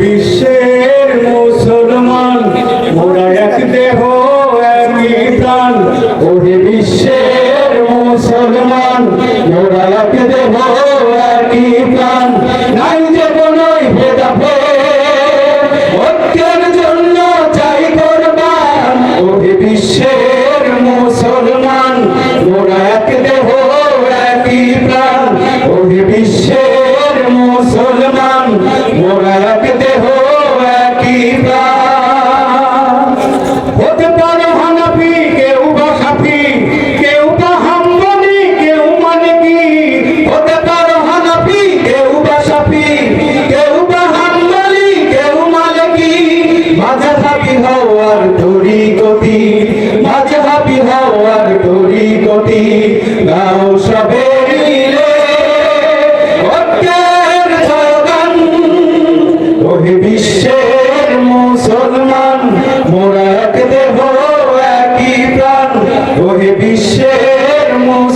বিশ্বের মুসলমান মোরা এক দেহ একই প্রাণ। ওহে বিশ্বের মুসলমান মোরা এক দেহ জ্যোতি গাও সবে মিলে অত্যের জগন ওহে বিশ্বের মুসলমান মোরা দেব একই প্রাণ। ওহে বিশ্বের মুসলমান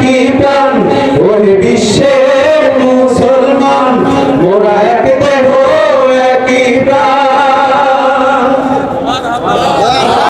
কি প্রাণ